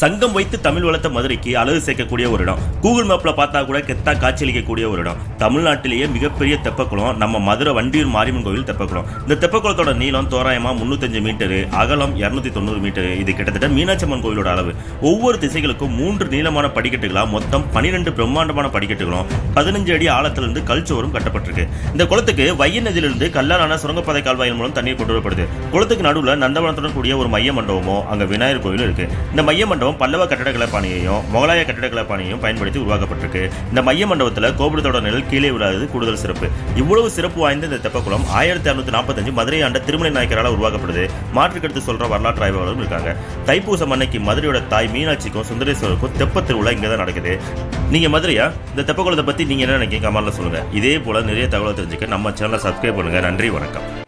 சங்கம் வைத்து தமிழ் வளர்த்த மதுரைக்கு அழகு சேர்க்கக்கூடிய ஒரு இடம். கூகுள் மேப்ல பார்த்தா கூட கெத்தா காட்சியளிக்கக்கூடிய ஒரு இடம். தமிழ்நாட்டிலேயே மிகப்பெரிய தெப்பக்குளம் நம்ம மதுரை வண்டியூர் மாரியம்மன் கோவில் தெப்பக்குளம். இந்த தெப்பக்குளத்தோட நீளம் தோராயமா முன்னூத்தஞ்சு மீட்டரு அகலம் இருநூத்தி தொண்ணூறு மீட்டர். இது கிட்டத்தட்ட மீனாட்சி அம்மன் கோவிலோட அளவு. ஒவ்வொரு திசைகளுக்கும் மூன்று நீளமான படிக்கட்டுகளா மொத்தம் பனிரெண்டு பிரம்மாண்டமான படிக்கட்டுகளும் பதினஞ்சு அடி ஆழத்திலிருந்து கல்ச்சுவரும் கட்டப்பட்டிருக்கு. இந்த குளத்துக்கு வைய நதியிலிருந்து கல்லாலான சுரங்கப்பாதை கால்வாயின் மூலம் தண்ணீர் கொண்டு வரப்படுது. குளத்துக்கு நடுவில் நந்தவனத்துடன் கூடிய ஒரு மைய மண்டபமோ அங்க விநாயகர் கோயிலும் இருக்கு. இந்த மைய மண்டபம் பல்லவ கட்டடக்கலை பாணியையும் முகலாய கட்டடக்கலை பாணியையும் பயன்படுத்தி உருவாக்கப்பட்டிருக்கு. இந்த மைய மண்டபத்தில் கோபுரத்தோட நிழல் கீழே விழாதது கூடுதல் சிறப்பு. இவ்வளவு சிறப்பு வாய்ந்த இந்த தெப்பக்குளம் ஆயிரத்தி அறுநூத்தி நாற்பத்தஞ்சு மதுரை ஆண்ட திருமலை நாயக்கரால் உருவாக்கப்படுது. மாற்று கருத்து சொல்ற வரலாற்று ஆய்வாளரும் இருக்காங்க. தைப்பூசம் அன்னைக்கு மதுரையோட தாய் மீனாட்சிக்கும் சுந்தரேஸ்வரருக்கும் தெப்ப திருவிழா இங்கே தான் நடக்குது. நீங்க மதுரையா? இந்த தெப்பக்குளத்தை பத்தி நீங்க என்ன நினைக்கிறீங்க? கமெண்ட்ல சொல்லுங்க. இதே போல நிறைய தகவல் தெரிஞ்சுக்க நம்ம சேனலை சப்ஸ்கிரைப் பண்ணுங்க. நன்றி வணக்கம்.